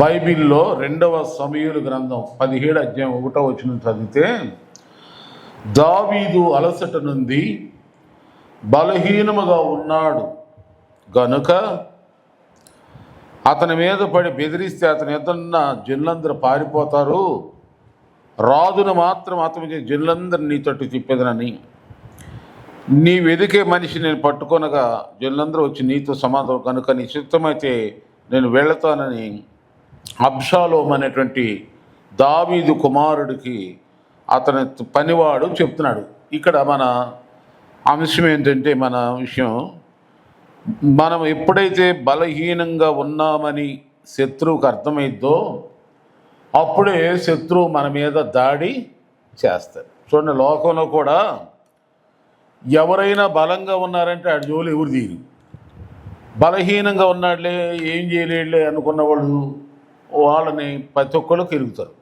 బైబిల్లో రెండవ సమయులు గ్రంథం పదిహేడు అధ్యాయం ఒకటో వచ్చిన చదివితే దావీదు అలసట నుండి బలహీనముగా ఉన్నాడు. గనుక అతని మీద పడి బెదిరిస్తే అతని ఎదున్న జనులందరూ పారిపోతారు. రాజును మాత్రం అతనికి జనులందరూ నీ తట్టు తిప్పేదనని. నీ వెదికే మనిషి నేను పట్టుకొనగా జనులందరూ వచ్చి నీతో సమాధానం కనుక నీ చిత్తమైతే నేను వెళతానని అబ్షాలోం అనేటువంటి దావీదు కుమారుడికి అతని పనివాడు చెప్తున్నాడు. ఇక్కడ మన అంశం ఏంటంటే మన విషయం మనం ఎప్పుడైతే బలహీనంగా ఉన్నామని శత్రువుకు అర్థమైద్దో అప్పుడే శత్రువు మన మీద దాడి చేస్తారు చూడండి లోకంలో కూడా ఎవరైనా బలంగా ఉన్నారంటే ఆడి జోలు ఎవరు తీరు బలహీనంగా ఉన్నాడులే ఏం చేయలేడులే అనుకున్న వాళ్ళు వాళ్ళని ప్రతి ఒక్కరు తిరుగుతారు.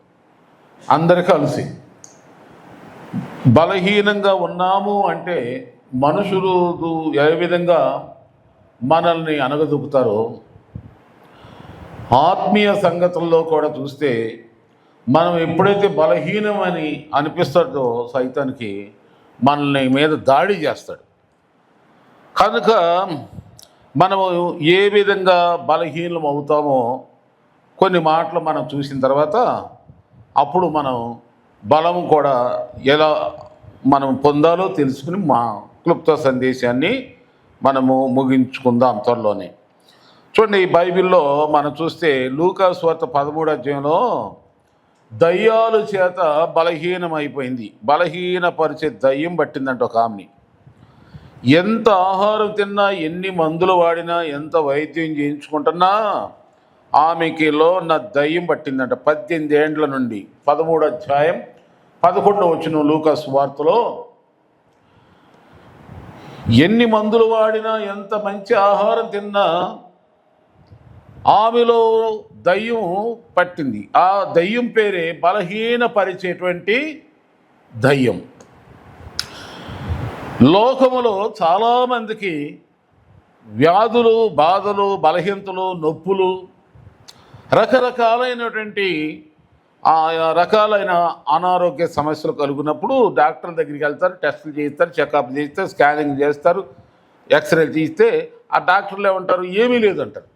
అందరు కలిసి. బలహీనంగా ఉన్నాము అంటే మనుషులు ఏ విధంగా మనల్ని అనగదొక్కుతారో ఆత్మీయ సంగతుల్లో కూడా చూస్తే మనం ఎప్పుడైతే బలహీనమని అనిపిస్తాడో సైతానికి మనల్ని మీద దాడి చేస్తాడు. కనుక మనము ఏ విధంగా బలహీనం అవుతామో కొన్ని మాటలు మనం చూసిన తర్వాత అప్పుడు మనం బలం కూడా ఎలా మనం పొందాలో తెలుసుకుని మా క్లుప్త సందేశాన్ని మనము ముగించుకుందాం త్వరలోనే. చూడండి ఈ బైబిల్లో మనం చూస్తే లూకా స్వార్త పదమూడు అధ్యాయంలో దయ్యాలు చేత బలహీనం అయిపోయింది బలహీనపరిచే దయ్యం పట్టిందంట ఒక ఆమెని. ఎంత ఆహారం తిన్నా ఎన్ని మందులు వాడినా ఎంత వైద్యం చేయించుకుంటున్నా ఆమెకిలో నా దయ్యం పట్టిందంట. పద్దెనిమిది ఏండ్ల నుండి పదమూడు అధ్యాయం పదకొండు వచ్చిన లూకాస్ వార్తలో ఎన్ని మందులు వాడినా ఎంత మంచి ఆహారం తిన్నా ఆమెలో దయ్యం పట్టింది. ఆ దయ్యం పేరే బలహీనపరిచేటువంటి దయ్యం. లోకములో చాలామందికి వ్యాధులు బాధలు బలహీనతలు నొప్పులు రకరకాలైనటువంటి ఆయా రకాలైన అనారోగ్య సమస్యలు కలుగునప్పుడు డాక్టర్ దగ్గరికి వెళ్తారు టెస్టులు చేయిస్తారు చెకప్ చేస్తారు స్కానింగ్ చేస్తారు ఎక్స్రే తీస్తే ఆ డాక్టర్లు ఏమంటారు ఏమీ లేదంటారు.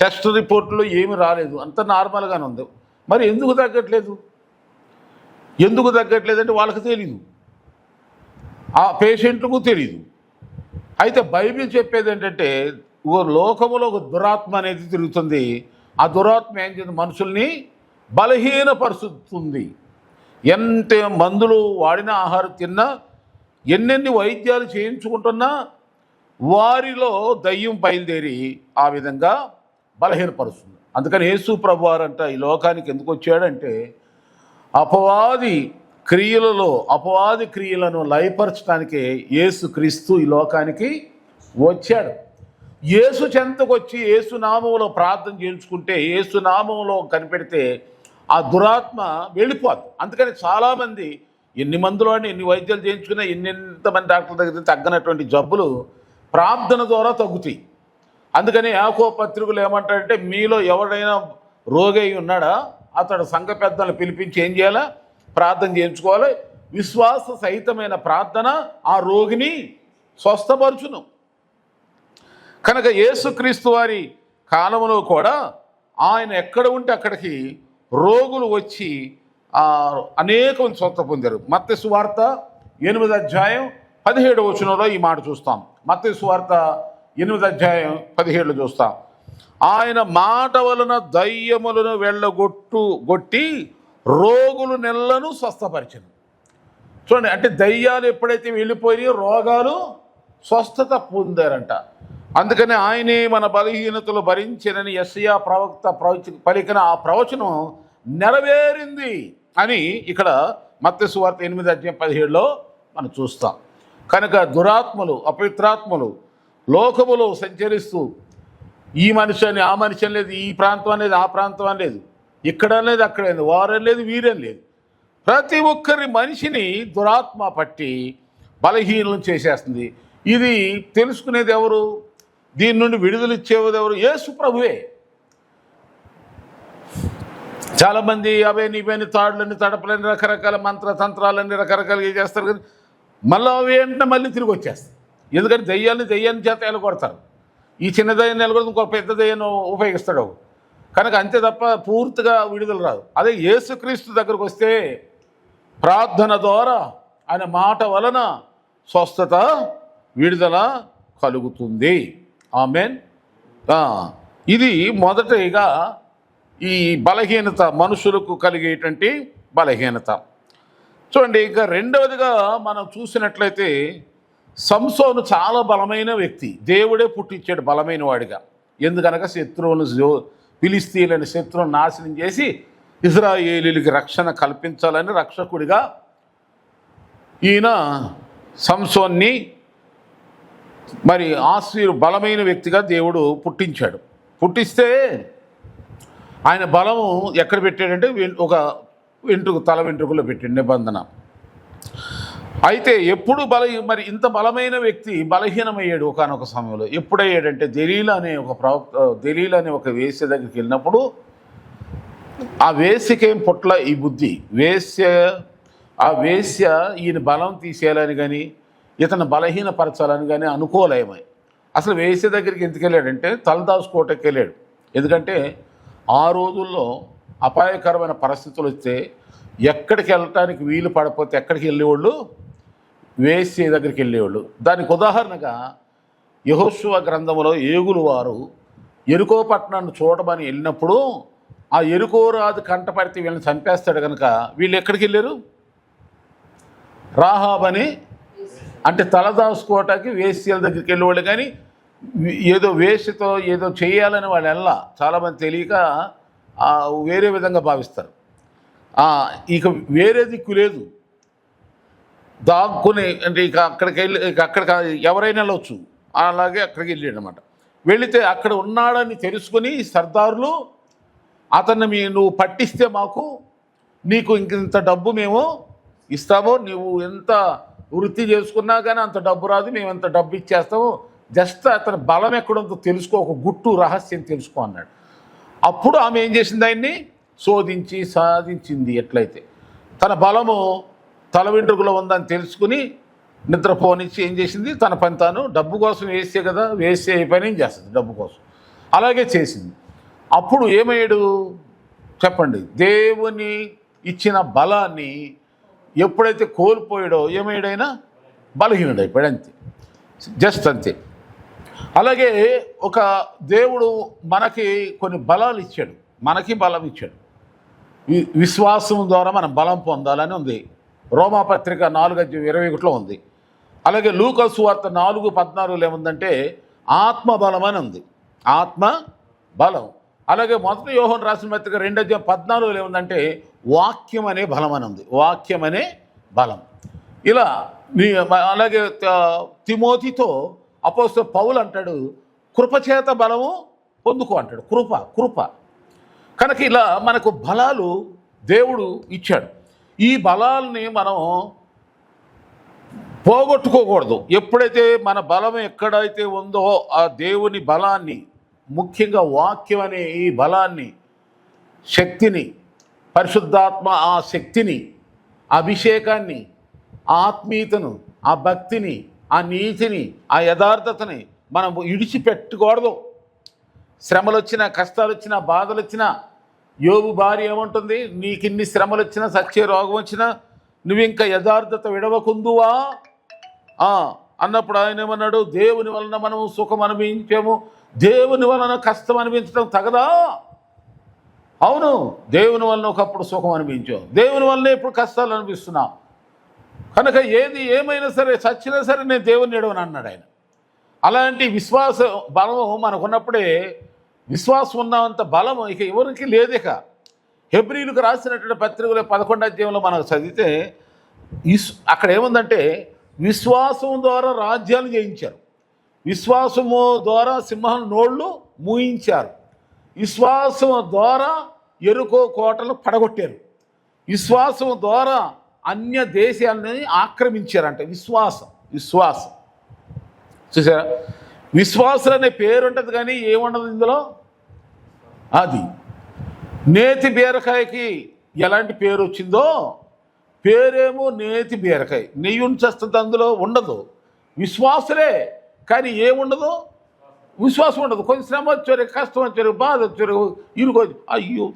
టెస్ట్ రిపోర్ట్లో ఏమీ రాలేదు. అంత నార్మల్గానే ఉంది. మరి ఎందుకు తగ్గట్లేదు? ఎందుకు తగ్గట్లేదు అంటే వాళ్ళకి తెలీదు. ఆ పేషెంట్లకు తెలియదు అయితే బైబిల్ చెప్పేది ఏంటంటే ఓ లోకములో ఒక దురాత్మ అనేది తిరుగుతుంది. ఆ దురాత్మ ఏం చేసింది? మనుషుల్ని బలహీనపరుస్తుంది. ఎంత మందులు వాడిన ఆహారం తిన్నా ఎన్నెన్ని వైద్యాలు చేయించుకుంటున్నా వారిలో దయ్యం బయలుదేరి ఆ విధంగా బలహీనపరుస్తుంది. అందుకని యేసు ప్రభు వారంట ఈ లోకానికి ఎందుకు వచ్చాడంటే అపవాది క్రియలలో అపవాది క్రియలను లయపరచడానికే యేసు క్రీస్తు ఈ లోకానికి వచ్చాడు. ఏసు చెంతకు వచ్చి యేసు నామంలో ప్రార్థన చేయించుకుంటే ఏసునామంలో కనిపెడితే ఆ దురాత్మ వెళ్ళిపోదు అందుకని చాలామంది ఎన్ని మందులు ఎన్ని వైద్యాలు చేయించుకున్నా ఎన్నెంతమంది డాక్టర్ల డాక్టర్ దగ్గర తగ్గనటువంటి జబ్బులు ప్రార్థన ద్వారా తగ్గుతాయి. అందుకని యాకో పత్రికలు ఏమంటారంటే మీలో ఎవరైనా రోగి అయి ఉన్నాడా? అతడు సంఘ పెద్దలను పిలిపించి ఏం చేయాలా? ప్రార్థన చేయించుకోవాలి. విశ్వాస సహితమైన ప్రార్థన ఆ రోగిని స్వస్థపరుచును. కనుక యేసుక్రీస్తు వారి కాలంలో కూడా ఆయన ఎక్కడ ఉంటే అక్కడికి రోగులు వచ్చి అనేకం అనేక స్వస్థ పొందారు. మత్స్య సువార్త ఎనిమిది అధ్యాయం పదిహేడు వచనంలో ఈ మాట చూస్తాం. మత్స్య సువార్త ఎనిమిది అధ్యాయం పదిహేడులో చూస్తాం. ఆయన మాట వలన దయ్యములను వెళ్ళగొట్టు గొట్టి రోగులు నెలను స్వస్థపరిచను చూడండి అంటే దయ్యాలు ఎప్పుడైతే వెళ్ళిపోయి రోగాలు స్వస్థత పొందారంట. అందుకని ఆయనే మన బలహీనతలు భరించినని ఎస్ఐయా ప్రవక్త ప్రవచ పలికిన ఆ ప్రవచనం నెరవేరింది అని ఇక్కడ మత్స్యవార్త ఎనిమిది అధ్యాయం పదిహేడులో మనం చూస్తాం. కనుక దురాత్మలు అపవిత్రాత్మలు లోకములో సంచరిస్తూ ఈ మనిషి అని ఆ మనిషి అని లేదు ఈ ప్రాంతం అనేది ఆ ప్రాంతం అని లేదు ఇక్కడ అనేది అక్కడ లేదు వారం లేదు వీరేం లేదు. ప్రతి ఒక్కరి మనిషిని దురాత్మ పట్టి బలహీనం చేసేస్తుంది. ఇది తెలుసుకునేది ఎవరు? దీని నుండి విడుదల ఇచ్చేది ఎవరు? యేసు ప్రభువే. చాలామంది అవే నీవేని తాడులని తడపలని రకరకాల మంత్ర రకరకాలుగా చేస్తారు కానీ మళ్ళీ అవి ఏంటంటే మళ్ళీ తిరిగి వచ్చేస్తాయి. ఎందుకంటే దయ్యాన్ని దయ్యాన్ని చేత ఎలగొడతారు. ఈ చిన్న దయ్యాన్ని ఎలగొడితే ఇంకో పెద్ద దయ్యాన్ని ఉపయోగిస్తాడు కనుక అంతే తప్ప పూర్తిగా విడుదల రాదు. అదే యేసుక్రీస్తు దగ్గరకు వస్తే ప్రార్థన ద్వారా ఆయన మాట వలన స్వస్థత విడుదల కలుగుతుంది. ఆమెన్? ఆ, ఇది మొదటిగా ఈ బలహీనత మనుషులకు కలిగేటువంటి బలహీనత. చూడండి ఇంకా రెండవదిగా మనం చూసినట్లయితే సంసోను చాలా బలమైన వ్యక్తి. దేవుడే పుట్టించాడు బలమైన వాడిగా. ఎందుకనగా శత్రువును పిలిస్తీలని శత్రువును నాశనం చేసి ఇజ్రాయేలీలకి రక్షణ కల్పించాలని రక్షకుడిగా ఈయన సంసోన్ని మరి ఆశ్వీరు బలమైన వ్యక్తిగా దేవుడు పుట్టించాడు. పుట్టిస్తే ఆయన బలము ఎక్కడ పెట్టాడంటే ఒక వెంట్రుకు తల వెంట్రుకలో పెట్టాడు నిబంధన. అయితే ఎప్పుడు బల మరి ఇంత బలమైన వ్యక్తి బలహీనమయ్యాడు ఒకనొక సమయంలో. ఎప్పుడయ్యాడంటే దెలీల అనే ఒక ప్రవక్త దెలీల అనే ఒక వేశ్య దగ్గరికి వెళ్ళినప్పుడు ఆ వేసికేం పుట్ల ఈ బుద్ధి? వేశ్య ఆ వేశ్య ఈయన బలం తీసేయాలని కానీ ఇతను బలహీనపరచాలని కానీ అనుకోలేమే. అసలు వేసే దగ్గరికి ఎందుకు వెళ్ళాడంటే తలదాచుకోవటానికి వెళ్ళాడు. ఎందుకంటే ఆ రోజుల్లో అపాయకరమైన పరిస్థితులు వస్తే ఎక్కడికి వెళ్ళటానికి వీలు పడపోతే ఎక్కడికి వెళ్ళేవాళ్ళు? వేసే దగ్గరికి వెళ్ళేవాళ్ళు. దానికి ఉదాహరణగా యహోశువ గ్రంథంలో ఏగులు వారు ఎరుకో పట్టణాన్ని చూడమని వెళ్ళినప్పుడు ఆ ఎరుకో రాజు కంటపడితే వీళ్ళని చంపేస్తాడు కనుక వీళ్ళు ఎక్కడికి వెళ్ళారు? రాహాబని అంటే తలదాచుకోవటానికి వేశ్యల దగ్గరికి వెళ్ళేవాళ్ళు కానీ ఏదో వేసితో ఏదో చేయాలని వాళ్ళు ఎలా చాలామంది తెలియక వేరే విధంగా భావిస్తారు. ఇక వేరే దిక్కు లేదు. దాక్కుని అంటే ఇక అక్కడికి వెళ్ళి ఇక అక్కడ ఎవరైనా వెళ్ళొచ్చు. అలాగే అక్కడికి వెళ్ళాడు అనమాట వెళితే అక్కడ ఉన్నాడని తెలుసుకొని సర్దారులు అతన్ని మీ నువ్వు పట్టిస్తే మాకు నీకు ఇంకెంత డబ్బు మేము ఇస్తాము నువ్వు ఎంత వృత్తి చేసుకున్నా కానీ అంత డబ్బు రాదు మేము ఎంత డబ్బు ఇచ్చేస్తాము. జస్ట్ అతని బలం ఎక్కడుందో తెలుసుకో ఒక గుట్టు రహస్యం తెలుసుకో అన్నాడు. అప్పుడు ఆమె ఏం చేసింది ఆయన్ని? శోధించి సాధించింది ఎట్లయితే. తన బలము తల వెంట్రుకలో ఉందని తెలుసుకుని నిద్రపోనిచ్చి ఏం చేసింది? తన పని తాను డబ్బు కోసం వేసే కదా వేసే పని ఏం చేస్తుంది డబ్బు కోసం? అలాగే చేసింది. అప్పుడు ఏమయ్యాడు? చెప్పండి. దేవుని ఇచ్చిన బలాన్ని ఎప్పుడైతే కోల్పోయాడో ఏమయ్యాడైనా? బలహీనుడైపోయాడు అంతే. జస్ట్ అంతే. అలాగే ఒక దేవుడు మనకి కొన్ని బలాలు ఇచ్చాడు. మనకి బలం ఇచ్చాడు. వి- విశ్వాసం ద్వారా మనం బలం పొందాలని ఉంది. రోమాపత్రిక నాలుగు ఇరవై ఒకటిలో ఉంది. అలాగే లూకసు వార్త నాలుగు పద్నాలుగులో ఏముందంటే ఆత్మ బలం అని ఉంది. ఆత్మ బలం అలాగే మొదటి యోహన్ రాసిన పత్రిక రెండో అధ్యాయం పద్నాలుగులో ఏముందంటే వాక్యం అనే బలం అని ఉంది. వాక్యం అనే బలం. ఇలా నీ అలాగే తిమోతితో అపోస్త పౌలు అంటాడు కృపచేత బలము పొందుకో అంటాడు. కృప కృప. కనుక ఇలా మనకు బలాలు దేవుడు ఇచ్చాడు. ఈ బలాల్ని మనం పోగొట్టుకోకూడదు. ఎప్పుడైతే మన బలం ఎక్కడైతే ఉందో ఆ దేవుని బలాన్ని ముఖ్యంగా వాక్యం అనే ఈ బలాన్ని శక్తిని పరిశుద్ధాత్మ ఆ శక్తిని అభిషేకాన్ని ఆ ఆత్మీయతను ఆ భక్తిని ఆ నీతిని ఆ యథార్థతని మనం ఇడిచిపెట్టకూడదు శ్రమలు వచ్చినా కష్టాలు వచ్చినా బాధలు వచ్చినా యోగు భార్య ఏమంటుంది? నీకు ఇన్ని శ్రమలు వచ్చినా సత్య రోగం వచ్చినా నువ్వు ఇంకా యథార్థత విడవకుందువా? ఆ, అన్నప్పుడు ఆయన ఏమన్నాడు? దేవుని వలన మనము సుఖం అనుభవించాము దేవుని వలన కష్టం అనిపించడం తగదా? అవును దేవుని వలన ఒకప్పుడు సుఖం అనిపించావు దేవుని వలన ఇప్పుడు కష్టాలు అనిపిస్తున్నాం. కనుక ఏది ఏమైనా సరే చచ్చినా సరే నేను దేవుని ఎడవని అన్నాడు ఆయన. అలాంటి విశ్వాస బలం మనకున్నప్పుడే విశ్వాసం ఉన్నంత బలం ఇక ఎవరికి లేదు ఇక హెబ్రిలకు రాసినటువంటి పత్రికలో పదకొండు అధ్యాయంలో మనకు చదివితే అక్కడ ఏముందంటే విశ్వాసం ద్వారా రాజ్యాలు జయించారు. విశ్వాసము ద్వారా సింహం నోళ్ళు మూయించారు. విశ్వాసం ద్వారా ఎరుకో కోటలు పడగొట్టారు. విశ్వాసం ద్వారా అన్య దేశాలని ఆక్రమించారంట. విశ్వాసం విశ్వాసం. చూసారా? విశ్వాసం అనే పేరు ఉంటుంది కానీ ఏముండదు ఇందులో? అది. నేతి బీరకాయకి ఎలాంటి పేరు వచ్చిందో పేరేమో నేతి బీరకాయ. నెయ్యి ఉంచేస్తుంది అందులో ఉండదు. విశ్వాసులే కానీ ఏముండదు? విశ్వాసం ఉండదు. కొంచెం శ్రమ వచ్చారు కష్టం వచ్చారు బాధ వచ్చారు ఇరుగు అయ్యో!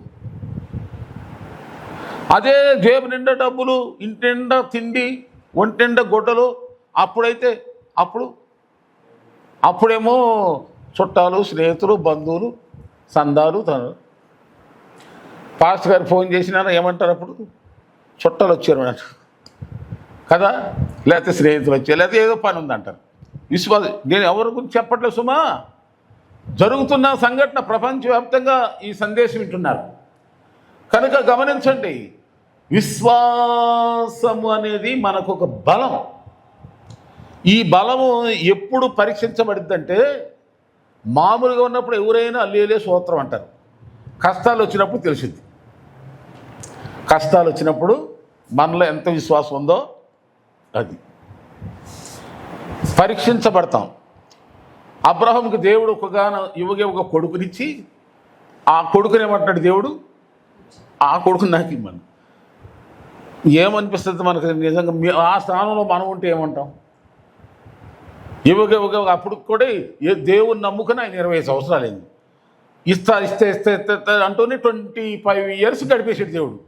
అదే జేబు నిండా డబ్బులు ఇంటి నిండా తిండి ఒంటి నిండా గుడ్డలు అప్పుడైతే అప్పుడు? అప్పుడేమో చుట్టాలు స్నేహితులు బంధువులు సందాలు తను. పాస్టర్ గారు ఫోన్ చేసినారా ఏమంటారు అప్పుడు? చుట్టాలు వచ్చారు అన్నట్టు. కదా? లేకపోతే స్నేహితులు వచ్చారు లేకపోతే ఏదో పని ఉందంటారు. విశ్వాసం నేను ఎవరి గురించి చెప్పట్లేదు సుమా? జరుగుతున్న సంఘటన ప్రపంచవ్యాప్తంగా ఈ సందేశం వింటున్నారు. కనుక గమనించండి విశ్వాసము అనేది మనకు ఒక బలం. ఈ బలము ఎప్పుడు పరీక్షించబడిద్దంటే మామూలుగా ఉన్నప్పుడు ఎవరైనా అల్లేలే సూత్రం అంటారు. కష్టాలు వచ్చినప్పుడు తెలిసింది కష్టాలు వచ్చినప్పుడు మనలో ఎంత విశ్వాసం ఉందో అది. పరీక్షించబడతాం. అబ్రహంకి దేవుడు ఒకగాన యువగే ఒక కొడుకునిచ్చి ఆ కొడుకునేమంటాడు దేవుడు? ఆ కొడుకుని నాకు ఇమ్మను. ఏమనిపిస్తుంది మనకు? నిజంగా ఆ స్థానంలో మనం ఉంటే ఏమంటాం? యువగ అప్పుడు కూడా ఏ దేవుని నమ్ముకుని ఆయన ఇరవై సంవత్సరాలు అయింది. ఇస్తా ఇస్తే ఇస్తే ఇస్తే ఇస్తే అంటూనే ట్వంటీ ఫైవ్ ఇయర్స్ గడిపేసాడు దేవుడు.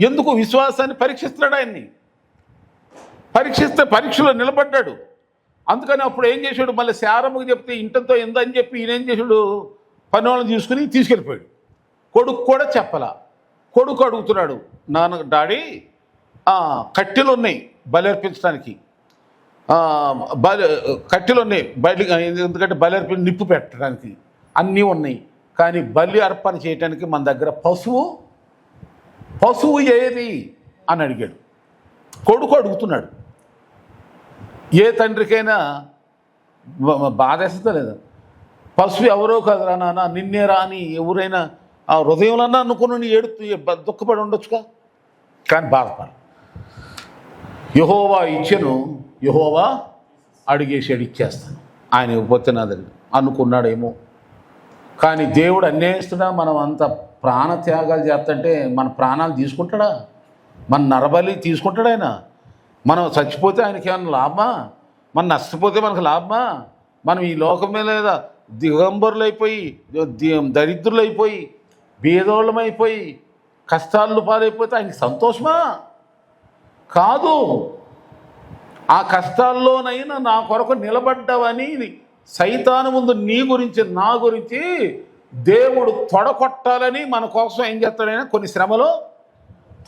ఎందుకు? విశ్వాసాన్ని పరీక్షిస్తున్నాడు ఆయన్ని. పరీక్షిస్తే పరీక్షలో నిలబడ్డాడు. అందుకని అప్పుడు ఏం చేశాడు? మళ్ళీ శారమ్మకి చెప్తే ఇంటంతో ఎందని చెప్పి ఈయనేం చేశాడు? పని వాళ్ళని తీసుకుని తీసుకెళ్ళిపోయాడు. కొడుకు కూడా చెప్పలా. కొడుకు అడుగుతున్నాడు నాన్న డాడీ కట్టెలు ఉన్నాయి బలర్పించడానికి. అర్పించడానికి బలి కట్టెలు ఉన్నాయి బలి ఎందుకంటే బలి నిప్పు పెట్టడానికి. అన్నీ ఉన్నాయి. కానీ బలి అర్పణ చేయడానికి మన దగ్గర పశువు పశువు ఏది? అని అడిగాడు. కొడుకు అడుగుతున్నాడు ఏ తండ్రికైనా బ- బాధేస్తుందా లేదా? పశువు ఎవరో కదరా నాన్న నిన్నే రా అని ఎవరైనా ఆ హృదయంలో అనుకుని ఏడుతూ దుఃఖపడి ఉండొచ్చుగా? కానీ బాధపడ యహోవా ఇచ్చను యహోవా అడిగేసాడు ఇచ్చేస్తాను. ఆయన ఇవ్వకపోతే నా దగ్గర అనుకున్నాడేమో. కానీ దేవుడు అన్యాయిస్తున్నా మనం అంత ప్రాణత్యాగాలు చేస్తుంటే మన ప్రాణాలు తీసుకుంటాడా? మన నరబలి తీసుకుంటాడు ఆయన? మనం చచ్చిపోతే ఆయనకి ఏమైనా లాభమా? మనం నష్టపోతే మనకు లాభమా? మనం ఈ లోకం మీద లేదా దిగంబరులు అయిపోయి దరిద్రులు అయిపోయి బీదోళ్ళం అయిపోయి కష్టాలు పాలైపోతే ఆయనకి సంతోషమా? కాదు. ఆ కష్టాల్లోనైనా నా కొరకు నిలబడ్డావని సైతాను ముందు నీ గురించి నా గురించి దేవుడు తొడకొట్టాలని మన కోసం ఏం చేస్తాడైనా కొన్ని శ్రమలో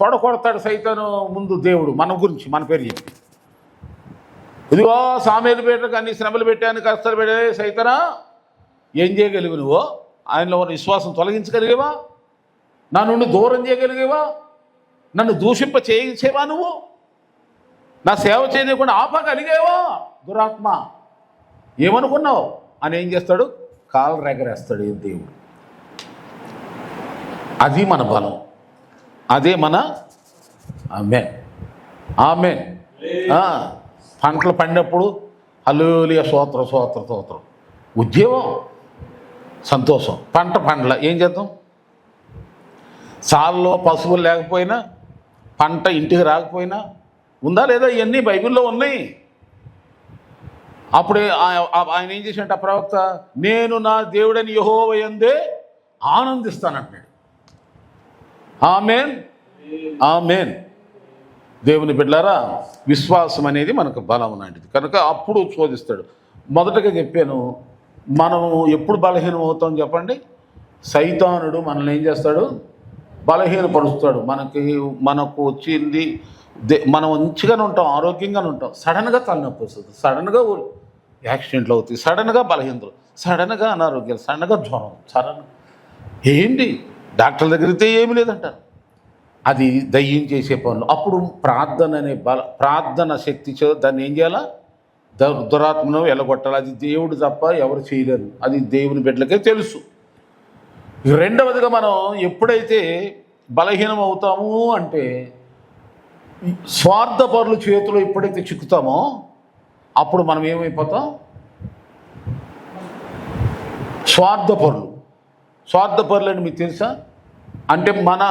తొడకొడతాడు సైతం ముందు దేవుడు మన గురించి మన పేరు చెప్పి. ఇదిగో సామేలు పెట్టకు అన్ని శ్రమలు పెట్టాను కష్టాలు పెట్టే సైతనా? ఏం చేయగలిగి నువ్వు? ఆయనలో ఉన్న విశ్వాసం తొలగించగలిగేవా? నా నుండి దూరం చేయగలిగేవా? నన్ను దూషింప చేయించేవా నువ్వు? నా సేవ చేయకుండా ఆపగలిగేవా? దురాత్మ. ఏమనుకున్నావు? అని ఏం చేస్తాడు? కాలు రెగరేస్తాడు దేవుడు. అది మన బలం. అదే మన ఆమెన్. ఆమెన్. ఆ, పంటలు పండినప్పుడు అల్లులియ సోత్ర సోత్ర సోత్రం ఉద్యోగం సంతోషం. పంట పండ్ల ఏం చేద్దాం? సాల్లో పశువులు లేకపోయినా పంట ఇంటికి రాకపోయినా ఉందా లేదా? ఇవన్నీ బైబిల్లో ఉన్నాయి. అప్పుడే ఆయన ఏం చేసినట్టు ఆ ప్రవక్త నేను నా దేవుడని యహోవయందే ఆనందిస్తానంటున్నాడు ఆమెన్. ఆమెన్. దేవుని బిడ్డారా విశ్వాసం అనేది మనకు బలం లాంటిది. కనుక అప్పుడు శోధిస్తాడు. మొదటగా చెప్పాను మనం ఎప్పుడు బలహీనం అవుతాం చెప్పండి? సైతానుడు మనల్ని ఏం చేస్తాడు? బలహీనపరుస్తాడు. మనకి మనకు వచ్చింది దే- మనం మంచిగానే ఉంటాం ఆరోగ్యంగానే ఉంటాం. సడన్గా తలనొప్పి వస్తుంది. సడన్గా యాక్సిడెంట్లు అవుతాయి. సడన్గా బలహీనతలు సడన్గా అనారోగ్యాలు సడన్గా జ్వరం సడన్ ఏంటి? డాక్టర్ దగ్గరితే ఏమీ లేదంటారు. అది దయ్యం చేసే పనులు. అప్పుడు ప్రార్థన అనే బల ప్రార్థన శక్తి చే దాన్ని ఏం చేయాలా? ద దురాత్మను వెళ్ళగొట్టాలి అది దేవుడు తప్ప ఎవరు చేయలేరు. అది దేవుని బిడ్డలకే తెలుసు. రెండవదిగా మనం ఎప్పుడైతే బలహీనం అవుతాము అంటే స్వార్థపరుల చేతిలో ఎప్పుడైతే చిక్కుతామో అప్పుడు మనం ఏమైపోతాం? స్వార్థపరులు. స్వార్థపరులని మీకు తెలుసా? అంటే మన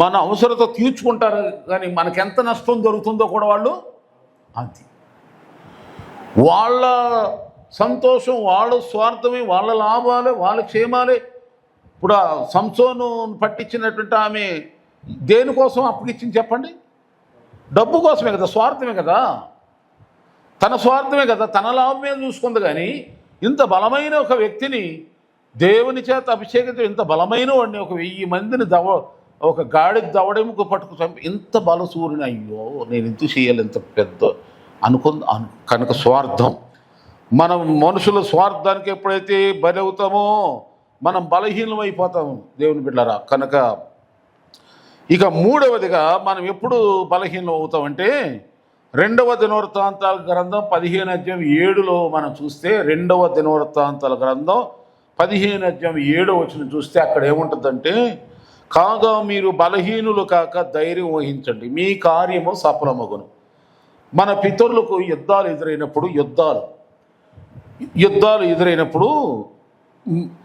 మన అవసరత తీర్చుకుంటారు కానీ మనకు ఎంత నష్టం జరుగుతుందో కూడా వాళ్ళు అది వాళ్ళ సంతోషం వాళ్ళ స్వార్థమే వాళ్ళ లాభాలే వాళ్ళ క్షేమాలే. ఇప్పుడు ఆ సంసోను పట్టించినటువంటి ఆమె దేనికోసం అప్పగిచ్చింది చెప్పండి? డబ్బు కోసమే కదా స్వార్థమే కదా. తన స్వార్థమే కదా తన లాభమే చూసుకుంది కానీ ఇంత బలమైన ఒక వ్యక్తిని దేవుని చేత అభిషేకించే ఇంత బలమైన వాడిని ఒక వెయ్యి మందిని దవ ఒక గాడి దవడెముకు పట్టుకు చంపి ఇంత బలసూరిని అయ్యో నేను ఇంత చేయాలి ఇంత పెద్ద అనుకుంది అను కనుక స్వార్థం. మనం మనుషుల స్వార్థానికి ఎప్పుడైతే బలి అవుతామో మనం బలహీనం అయిపోతాము దేవుని బిడ్డరా కనుక ఇక మూడవదిగా మనం ఎప్పుడు బలహీనం అవుతామంటే రెండవ దినవృత్తాంతాల గ్రంథం పదిహేను అధ్యాయం ఏడులో మనం చూస్తే రెండవ దినవృత్తాంతాల గ్రంథం పదిహేను అధ్యాయం ఏడో వచ్చిన చూస్తే అక్కడ ఏముంటుందంటే కాగా మీరు బలహీనులు కాక ధైర్యం వహించండి మీ కార్యము సఫలమగును. మన పితరులకు యుద్ధాలు ఎదురైనప్పుడు యుద్ధాలు. యుద్ధాలు ఎదురైనప్పుడు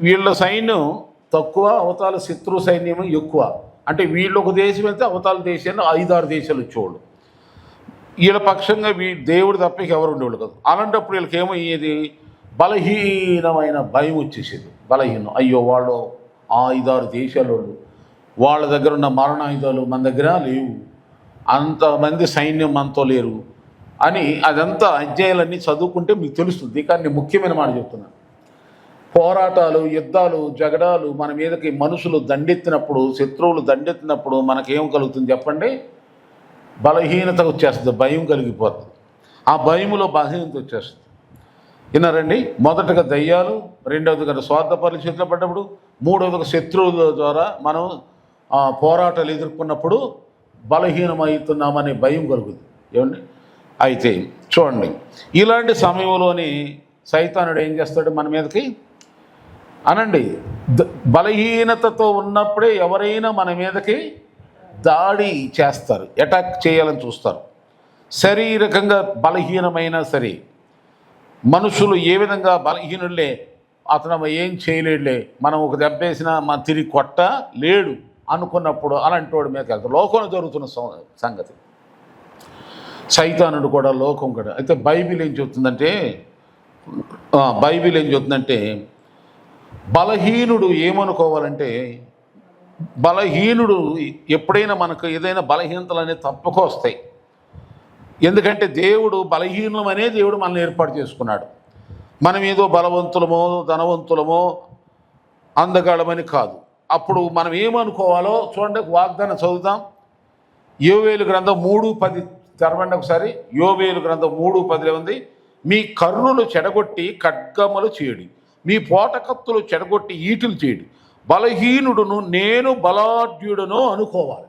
వీళ్ళ సైన్యం తక్కువ అవతాల శత్రు సైన్యం ఎక్కువ. అంటే వీళ్ళు ఒక దేశం వెళ్తే అవతాల దేశాన్ని ఐదారు దేశాలు వచ్చేవాళ్ళు వీళ్ళ పక్షంగా వీ దేవుడు తప్ప ఎవరు ఉండేవాళ్ళు కాదు. అలాంటప్పుడు వీళ్ళకి ఏమయ్యేది బలహీనమైన భయం వచ్చేసేది. బలహీనం. అయ్యో వాళ్ళు ఆ ఐదారు దేశాల వాళ్ళ దగ్గర ఉన్న మరణాయుధాలు మన దగ్గర లేవు. అంతమంది సైన్యం మనతో లేరు అని అదంతా అధ్యాయాలన్నీ చదువుకుంటే మీకు తెలుస్తుంది. కానీ నేను ముఖ్యమైన మాట చెప్తున్నాను పోరాటాలు యుద్ధాలు జగడాలు మన మీదకి మనుషులు దండెత్తినప్పుడు శత్రువులు దండెత్తినప్పుడు మనకేం కలుగుతుంది చెప్పండి? బలహీనత వచ్చేస్తుంది భయం కలిగిపోతుంది. ఆ భయములో బలహీనత వచ్చేస్తుంది. విన్నారండి? మొదటగా దయ్యాలు రెండవదిగా స్వార్థ చేతిలో పడ్డప్పుడు మూడవదిగా శత్రువుల ద్వారా మనం పోరాటాలు ఎదుర్కొన్నప్పుడు బలహీనమవుతున్నామనే భయం కలుగుతుంది. ఏమండి? అయితే చూడండి ఇలాంటి సమయంలోని సైతానుడు ఏం చేస్తాడు మన మీదకి? అనండి ద- బలహీనతతో ఉన్నప్పుడే ఎవరైనా మన మీదకి దాడి చేస్తారు అటాక్ చేయాలని చూస్తారు. శారీరకంగా బలహీనమైనా సరే మనుషులు ఏ విధంగా బలహీనులే అతను ఏం చేయలేడులే మనం ఒక దెబ్బేసినా మన తిరిగి కొట్ట లేడు అనుకున్నప్పుడు అలాంటి వాడి మీదకి వెళ్తారు లోకంలో జరుగుతున్న సం- సంగతి. సైతానుడు కూడా లోకం కూడా. అయితే బైబిల్ ఏం చెప్తుందంటే బైబిల్ ఏం చెప్తుందంటే బలహీనుడు ఏమనుకోవాలంటే బలహీనుడు ఎప్పుడైనా మనకు ఏదైనా బలహీనతలు అనేవి తప్పక వస్తాయి. ఎందుకంటే దేవుడు బలహీనమనే దేవుడు మనల్ని ఏర్పాటు చేసుకున్నాడు. మనం ఏదో బలవంతులమో ధనవంతులమో అందగలమని కాదు. అప్పుడు మనం ఏమనుకోవాలో చూడండి వాగ్దానం చదువుతాం యోవేలు గ్రంథం మూడు పది తెరవండి ఒకసారి. యోవేలు గ్రంథం మూడు పదిలో ఉంది మీ కర్ణులు చెడగొట్టి ఖడ్గములు చేయడి. మీ పోటకత్తులు చెడగొట్టి ఈటులు చేయడి. బలహీనుడును నేను బలాఢ్యుడును అనుకోవాలి.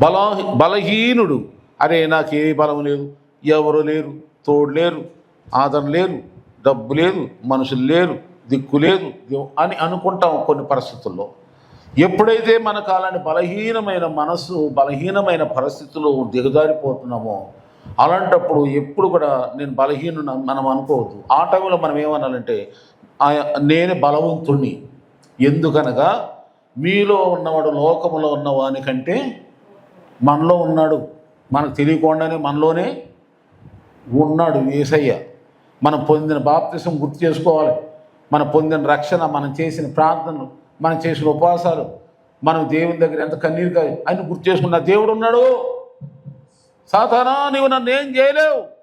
బలా బలహీనుడు అరే నాకు ఏ బలం లేదు. ఎవరు లేరు? తోడు లేరు. ఆదరణ లేరు. డబ్బు లేదు మనుషులు లేరు. దిక్కు లేదు. అని అనుకుంటాం కొన్ని పరిస్థితుల్లో. ఎప్పుడైతే మనకు అలాంటి బలహీనమైన మనసు బలహీనమైన పరిస్థితుల్లో దిగజారిపోతున్నామో అలాంటప్పుడు ఎప్పుడు కూడా నేను బలహీను మనం అనుకోవద్దు. ఆ టైంలో మనం ఏమనాలంటే నేను బలవంతుణ్ణి. ఎందుకనగా మీలో ఉన్నవాడు లోకంలో ఉన్నవాని కంటే మనలో ఉన్నాడు. మనకు తెలియకుండానే మనలోనే ఉన్నాడు ఏసయ్య. మనం పొందిన బాప్తిసం గుర్తు చేసుకోవాలి. మనం పొందిన రక్షణ మనం చేసిన ప్రార్థనలు మనం చేసిన ఉపవాసాలు మనం దేవుని దగ్గర ఎంత కన్నీరుగా అని గుర్తు చేసుకున్న దేవుడు ఉన్నాడు. సాధారణ నీవు నన్ను ఏం చేయలేవు.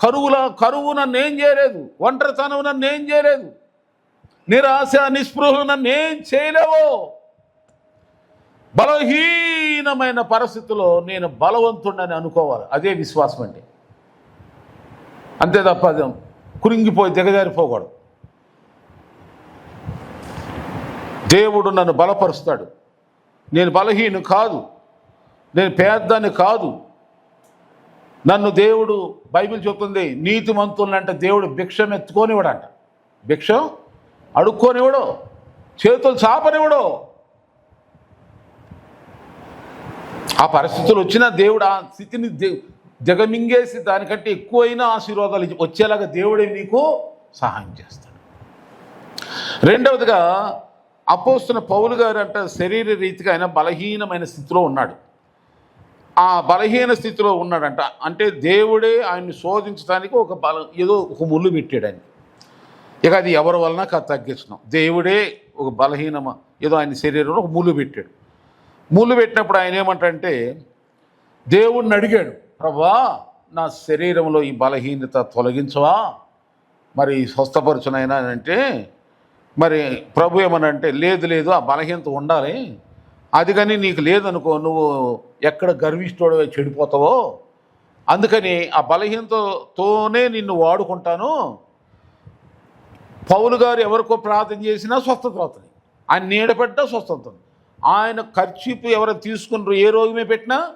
కరువుల కరువు నన్ను ఏం చేయలేదు. ఒంటరితనం నన్ను ఏం చేయలేదు. నిరాశ నిస్పృహ నన్ను ఏం చేయలేవు. బలహీనమైన పరిస్థితిలో నేను బలవంతుడని అనుకోవాలి. అదే విశ్వాసం అంటే అంతే తప్ప కురింగిపోయి దిగజారిపోకూడదు. దేవుడు నన్ను బలపరుస్తాడు. నేను బలహీను కాదు. నేను పేదాన్ని కాదు. నన్ను దేవుడు బైబిల్ చెప్తుంది నీతిమంతులంటే దేవుడు భిక్షం ఎత్తుకొనివ్వడంట భిక్షం? అడుక్కోనివ్వడు చేతులు చాపనివ్వడో. ఆ పరిస్థితులు వచ్చినా దేవుడు ఆ స్థితిని జగమింగేసి దానికంటే ఎక్కువైన ఆశీర్వాదాలు వచ్చేలాగా దేవుడే నీకు సహాయం చేస్తాడు. రెండవదిగా అపోస్తున్న పౌలు గారు అంటే శరీర రీతిగా ఆయన బలహీనమైన స్థితిలో ఉన్నాడు. ఆ బలహీన స్థితిలో ఉన్నాడంట. అంటే దేవుడే ఆయన్ని శోధించడానికి ఒక బల ఏదో ఒక ముళ్ళు పెట్టాడు ఆయన ఇక అది ఎవరి వలన తగ్గించడం దేవుడే ఒక బలహీనమ ఏదో ఆయన శరీరంలో ఒక ముళ్ళు పెట్టాడు. ముళ్ళు పెట్టినప్పుడు ఆయన ఏమంటంటే దేవుణ్ణి అడిగాడు ప్రభా నా శరీరంలో ఈ బలహీనత తొలగించవా? మరి స్వస్థపరచునైనా? అని అంటే మరి ప్రభు ఏమనంటే లేదు లేదు ఆ బలహీనత ఉండాలి. అది కానీ నీకు లేదనుకో నువ్వు ఎక్కడ గర్విష్ఠుడు చెడిపోతావో? అందుకని ఆ బలహీనతతోనే నిన్ను వాడుకుంటాను. పౌలు గారు ఎవరికో ప్రార్థన చేసినా స్వస్థత అవుతుంది. ఆయన నీడపెట్టా స్వస్థత ఆయన ఖర్చీపు ఎవరు తీసుకున్నారు ఏ రోగమే పెట్టినా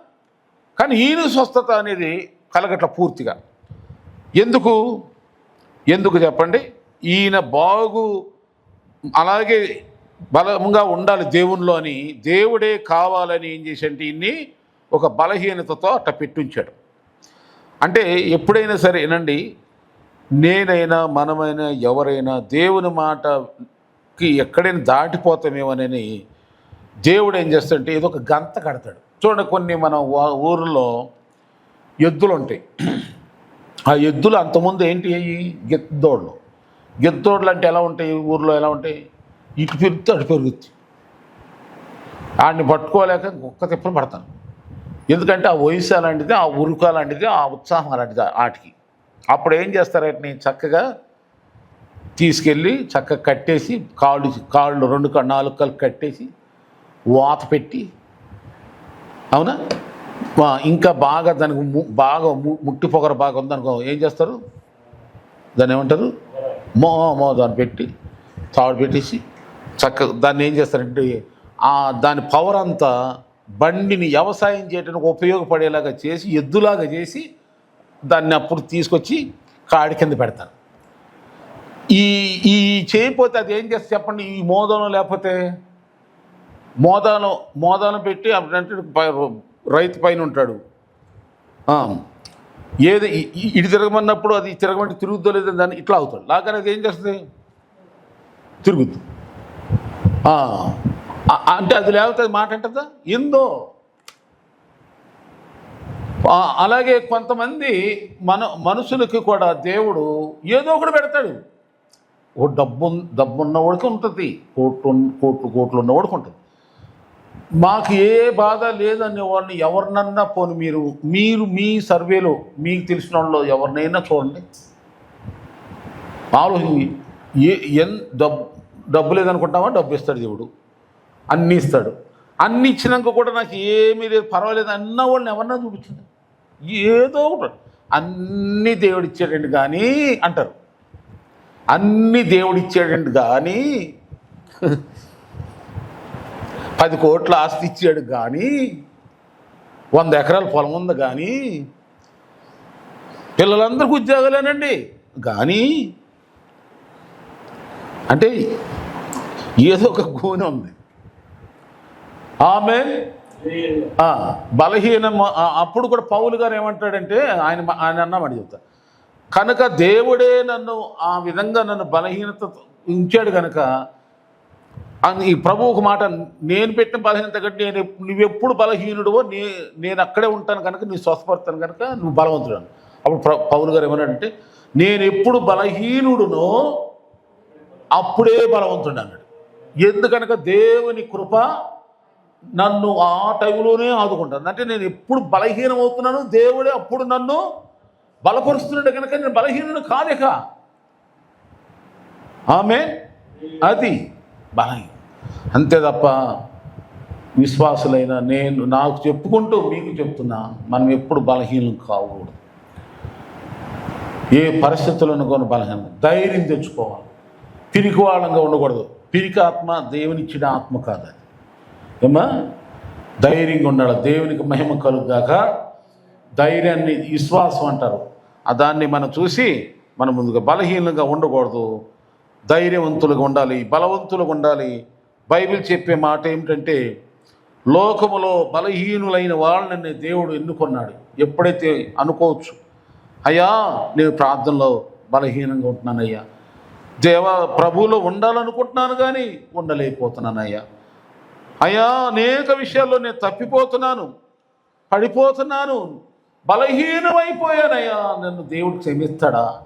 కానీ ఈయన స్వస్థత అనేది కలగట్ల పూర్తిగా. ఎందుకు? ఎందుకు చెప్పండి? ఈయన బాగు అలాగే బలంగా ఉండాలి దేవునిలో అని దేవుడే కావాలని ఏం చేసంటే ఇన్ని ఒక బలహీనతతో అట్ట పెట్టించాడు. అంటే ఎప్పుడైనా సరే వినండి నేనైనా మనమైనా ఎవరైనా దేవుని మాటకి ఎక్కడైనా దాటిపోతామేమోనని దేవుడు ఏం చేస్తాడంటే ఏదో ఒక గంత కడతాడు. చూడండి కొన్ని మన ఊర్లో ఎద్దులు ఉంటాయి ఆ ఎద్దులు అంతకుముందు ఏంటి? అయ్యి గెద్దోళ్ళు గెద్దోళ్ళు అంటే ఎలా ఉంటాయి? ఊర్లో ఎలా ఉంటాయి? ఇటు పెరుగుతూ అటు పెరుగుద్ది వాడిని పట్టుకోలేక కుక్క తిప్పలు పడతాను ఎందుకంటే ఆ వయసు అలాంటిది ఆ ఉరుకు అలాంటిది ఆ ఉత్సాహం అలాంటిది ఆటికి. అప్పుడు ఏం చేస్తారు వాటిని? చక్కగా తీసుకెళ్ళి చక్కగా కట్టేసి కాళ్ళు కాళ్ళు రెండు నాలుగు కాళ్ళు కట్టేసి వాత పెట్టి అవునా? ఇంకా బాగా దానికి ము- బాగా ము- ముట్టి పొగర బాగా ఉందనుకో ఏం చేస్తారు? దాన్ని ఏమంటారు? మో మో దాన్ని పెట్టి తాడు పెట్టేసి చక్కగా దాన్ని ఏం చేస్తారంటే ఆ దాని పవర్ అంతా బండిని వ్యవసాయం చేయడానికి ఉపయోగపడేలాగా చేసి ఎద్దులాగా చేసి దాన్ని అప్పుడు తీసుకొచ్చి కాడి కింద పెడతాను ఈ ఈ చేయకపోతే అది ఏం చేస్తే చెప్పండి? ఈ మోదనం లేకపోతే మోదానం మోదానం పెట్టి అప్పుడంటే రైతు పైన ఉంటాడు. ఏది ఇటు తిరగమన్నప్పుడు అది తిరగమంటే తిరుగుద్దో లేదో దాన్ని ఇట్లా అవుతాడు. లాగానే అది ఏం చేస్తుంది? తిరుగుద్ది. అంటే అది లేకపోతే అది మాట అంటదా? ఎందో అలాగే కొంతమంది మన మనుషులకి కూడా దేవుడు ఏదో ఒకటి పెడతాడు. ఓ డబ్బు డబ్బు ఉన్నవాడికి ఉంటుంది. కోట్లు కోట్లు కోట్లు ఉన్నవాడికి ఉంటుంది. మాకు ఏ బాధ లేదనే వాళ్ళని ఎవరినన్నా పోను మీరు మీరు మీ సర్వేలో మీకు తెలిసిన వాళ్ళు ఎవరినైనా చూడండి. ఆలోచించి ఏ ఎన్ డబ్బు డబ్బు లేదనుకుంటామా డబ్బు ఇస్తాడు దేవుడు. అన్నీ ఇస్తాడు. అన్ని ఇచ్చినాక కూడా నాకు ఏమీ లేదు పర్వాలేదు అన్న వాళ్ళని ఎవరన్నా చూపించింది ఏదో ఒకటి. అన్నీ దేవుడు ఇచ్చాడండి కానీ అంటారు. అన్నీ దేవుడు ఇచ్చాడండి కానీ పది కోట్ల ఆస్తి ఇచ్చాడు కానీ వంద ఎకరాల పొలం ఉంది కానీ పిల్లలందరికీ ఉద్యోగాలేనండి. కానీ అంటే ఏదో ఒక గూనె ఉంది. ఆమె బలహీన అప్పుడు కూడా పౌలు గారు ఏమంటాడంటే ఆయన ఆయన అన్నమాట చెప్తా. కనుక దేవుడే నన్ను ఆ విధంగా నన్ను బలహీనత ఉంచాడు కనుక ఈ ప్రభు ఒక మాట నేను పెట్టిన బలహీనత కంటే నేను నువ్వెప్పుడు బలహీనుడువో నే నేను అక్కడే ఉంటాను కనుక నీ స్వస్థపడతాను కనుక నువ్వు బలవంతుడు అప్పుడు ప్ర- పౌలు గారు ఏమన్నాడంటే నేను ఎప్పుడు బలహీనుడునో అప్పుడే బలవంతుడు అన్నాడు. ఎందుకనక దేవుని కృప నన్ను ఆ టైంలోనే ఆదుకుంటాను అంటే నేను ఎప్పుడు బలహీనం అవుతున్నాను దేవుడే అప్పుడు నన్ను బలపరుస్తున్నాడు కనుక నేను బలహీనుడు కాలేక ఆమె అది బలహీన అంతే తప్ప విశ్వాసులైన నేను నాకు చెప్పుకుంటూ మీకు చెప్తున్నా మనం ఎప్పుడు బలహీనం కాకూడదు. ఏ పరిస్థితులను కొని బలహీనం ధైర్యం తెచ్చుకోవాలి. పిరికి వాళ్ళంగా ఉండకూడదు. పిరికి ఆత్మ దేవునిచ్చిన ఆత్మ కాదు అది. ఏమా ధైర్యంగా ఉండాలి. దేవునికి మహిమ కలుగుదాక ధైర్యాన్ని విశ్వాసం అంటారు. ఆ దాన్ని మనం చూసి మనం ముందుగా బలహీనంగా ఉండకూడదు. ధైర్యవంతులుగా ఉండాలి. బలవంతులుగా ఉండాలి. బైబిల్ చెప్పే మాట ఏమిటంటే లోకములో బలహీనులైన వాళ్ళని దేవుడు ఎన్నుకున్నాడు. ఎప్పుడైతే అనుకోవచ్చు అయ్యా నేను ప్రార్థనలో బలహీనంగా ఉంటున్నానయ్యా. దేవ ప్రభువులో ఉండాలనుకుంటున్నాను కానీ ఉండలేకపోతున్నానయ్యా. అయ్యా అనేక విషయాల్లో నేను తప్పిపోతున్నాను పడిపోతున్నాను బలహీనమైపోయానయ్యా. నన్ను దేవుడు క్షమిస్తాడా?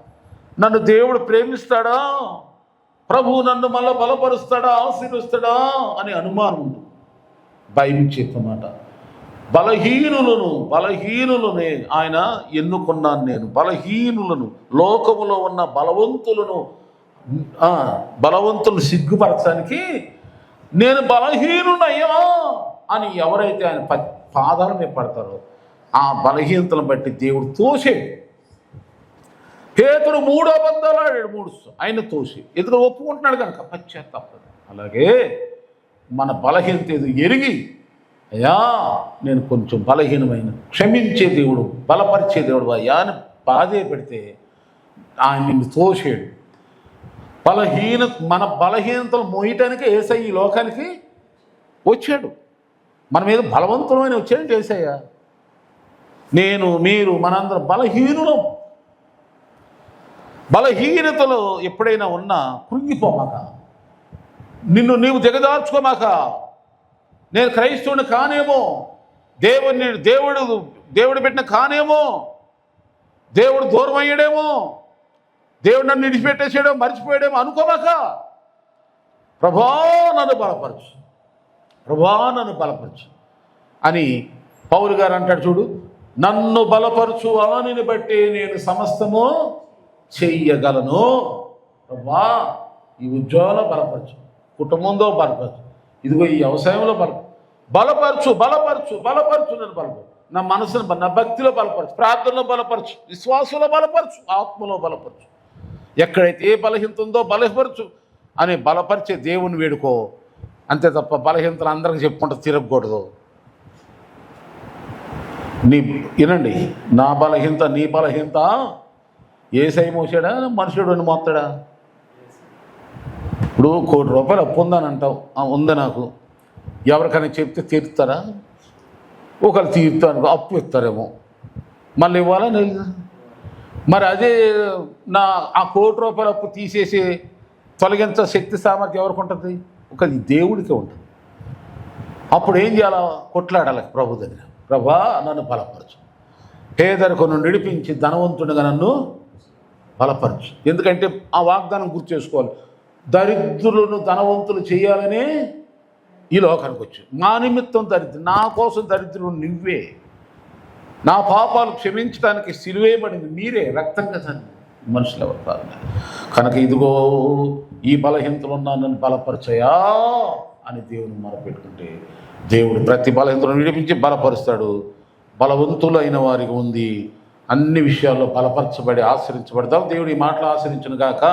నన్ను దేవుడు ప్రేమిస్తాడా? ప్రభు నన్ను మళ్ళా బలపరుస్తాడా ఆశీర్వస్తాడా అని అనుమానం ఉంది భయం చెప్పమాట బలహీనులను బలహీనులనే ఆయన ఎన్నుకున్నాను నేను. బలహీనులను లోకములో ఉన్న బలవంతులను బలవంతులు సిగ్గుపరచడానికి నేను బలహీనునయ్యా అని ఎవరైతే ఆయన ప పాదాల మీద పడతారో ఆ బలహీనతను బట్టి దేవుడు తోసేడు. పేతుడు మూడో అబద్ధాలు ఆడాడు మూడు ఆయన తోసి. ఎదురు ఒప్పుకుంటున్నాడు కనుక. పశ్చాత్తాపడు అలాగే మన బలహీనత ఏదో ఎరిగి అయ్యా నేను కొంచెం బలహీనమైన క్షమించే దేవుడు బలపరిచే దేవుడు అయ్యా అని బాధే పెడితే ఆయన నిన్ను తోసాడు. బలహీన మన బలహీనతలు మోయటానికి ఏసై ఈ లోకానికి వచ్చాడు. మన మీద బలవంతులమైన వచ్చాడు ఏసయ్య. నేను మీరు మనందరం బలహీనులం. బలహీనతలో ఎప్పుడైనా ఉన్నా కృంగిపోమాక. నిన్ను నీవు దిగదార్చుకోమాక నేను క్రైస్తవుని కానేమో. దేవుడిని దేవుడు దేవుడు పెట్టిన కానేమో. దేవుడు దూరం అయ్యాడేమో దేవుడు నన్ను విడిచిపెట్టేసాడో మర్చిపోయాడేమో అనుకోమాక. ప్రభా నన్ను బలపరచు. ప్రభా నన్ను బలపరచు. అని పౌరు గారు అంటాడు చూడు నన్ను బలపరచు ఆనిని బట్టి నేను సమస్తము చెయ్యగలను. వా ఈ ఉద్యోగంలో బలపరచు కుటుంబంతో బలపరచు. ఇదిగో ఈ వ్యవసాయంలో బల బలపరచు బలపరచు బలపరచు నేను బలపరచు. నా మనసును నా భక్తిలో బలపరచు ప్రార్థనలో బలపరచు విశ్వాసంలో బలపరచు ఆత్మలో బలపరచు. ఎక్కడైతే ఏ బలహీనత ఉందో బలపరచు అని బలపరిచే దేవుని వేడుకో. అంతే తప్ప బలహీనతలు అందరికీ చెప్పుకుంటూ తిరగకూడదు. నీ వినండి నా బలహీనత నీ బలహీనత ఏ సై మోసాడా? మనుషుడు అని మోస్తాడా? ఇప్పుడు కోటి రూపాయలు అప్పు ఉందని అంటావు. ఉంది నాకు. ఎవరికైనా చెప్తే తీరుతారా? ఒకరు తీరుతాను అప్పు ఇస్తారేమో. మళ్ళీ ఇవ్వాలా? లేదు మరి అదే నా ఆ కోటి రూపాయల అప్పు తీసేసి తొలగించ శక్తి సామర్థ్యం ఎవరికి ఉంటుంది? ఒక దేవుడికే ఉంటుంది. అప్పుడు ఏం చేయాలా? కొట్లాడాలి ప్రభు దగ్గర. ప్రభా నన్ను బలపరచు. పేదరికను నడిపించి ధనవంతుడిగా నన్ను బలపరచు. ఎందుకంటే ఆ వాగ్దానం గుర్తు చేసుకోవాలి. దరిద్రులను ధనవంతులు చేయాలనే ఈ లోకానికి వచ్చి నా నిమిత్తం దరిద్ర నా కోసం దరిద్రులు నువ్వే. నా పాపాలు క్షమించడానికి సిలువేయబడింది మీరే. రక్తం కదా మనుషులు ఎవరు కాదు. కనుక ఇదిగో ఈ బలహీనతలు ఉన్నా నన్ను బలపరచయా అని దేవుని మొరపెట్టుకుంటే దేవుడు ప్రతి బలహీనతను విడిపించి బలపరుస్తాడు. బలవంతులైన వారికి ఉంది. అన్ని విషయాల్లో బలపరచబడి ఆశ్రయించబడతాం దేవుడు ఈ మాటలు ఆశ్రయించును గాక